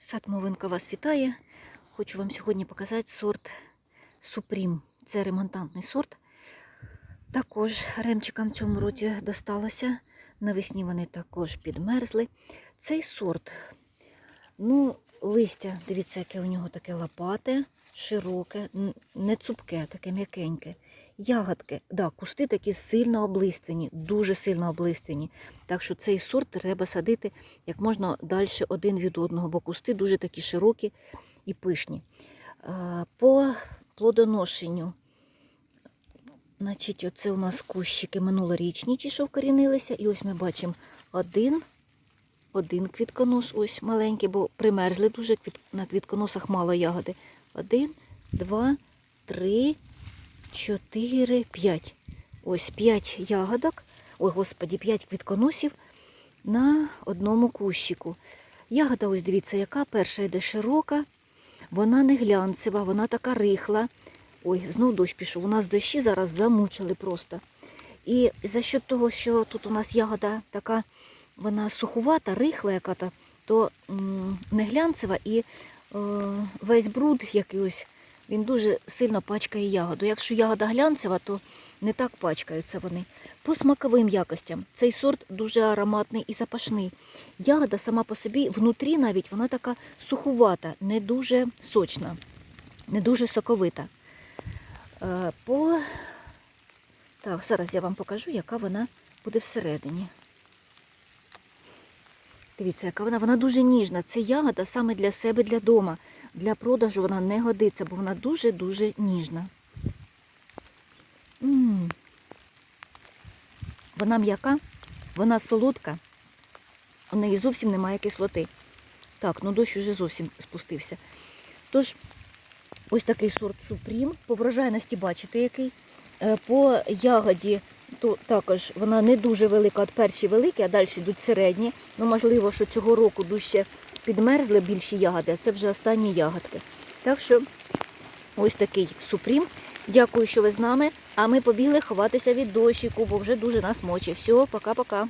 Сад Мовинка вас вітає. Хочу вам сьогодні показати сорт Супрім. Це ремонтантний сорт. Також ремчикам в цьому році досталося. Навесні вони також підмерзли. Цей сорт, ну, листя, дивіться, яке у нього таке лопате, широке, не цупке, таке м'якеньке. Ягодки, да, кусти такі сильно облиствені, дуже сильно облиствені. Так що цей сорт треба садити як можна далі один від одного, бо кусти дуже такі широкі і пишні. По плодоношенню, значить, оце у нас кущики минулорічні, ті, що вкорінилися, і ось ми бачимо один, один квітконос, ось маленький, бо примерзли дуже, на квітконосах мало ягоди. Один, два, три, чотири, п'ять. Ось п'ять ягодок, ой, господі, п'ять квітконосів на одному кущику. Ягода, ось дивіться, яка перша йде широка, вона не глянцева, вона така рихла. Ой, знов дощ пішов. У нас дощі зараз замучили просто. І за счет того, що тут у нас ягода така, вона сухувата, рихла яка-то, то м, не глянцева і е, весь бруд якийсь, він дуже сильно пачкає ягоду. Якщо ягода глянцева, то не так пачкаються вони. По смаковим якостям цей сорт дуже ароматний і запашний. Ягода сама по собі внутрі навіть вона така сухувата, не дуже сочна, не дуже соковита. Е, По... Так, зараз я вам покажу, яка вона буде всередині. Дивіться, яка вона, вона дуже ніжна. Це ягода саме для себе, для дома. Для продажу вона не годиться, бо вона дуже-дуже ніжна. м Вона м'яка, вона солодка, у неї зовсім немає кислоти. Так, ну дощ уже зовсім спустився. Тож, ось такий сорт супрім. По врожайності бачите який. Е, По ягоді то також вона не дуже велика, от перші великі, а далі йдуть середні. Ну, можливо, що цього року дужче підмерзли більші ягоди, а це вже останні ягодки. Так що ось такий супрім. Дякую, що ви з нами. А ми побігли ховатися від дощику, бо вже дуже нас мочить. Все, пока-пока.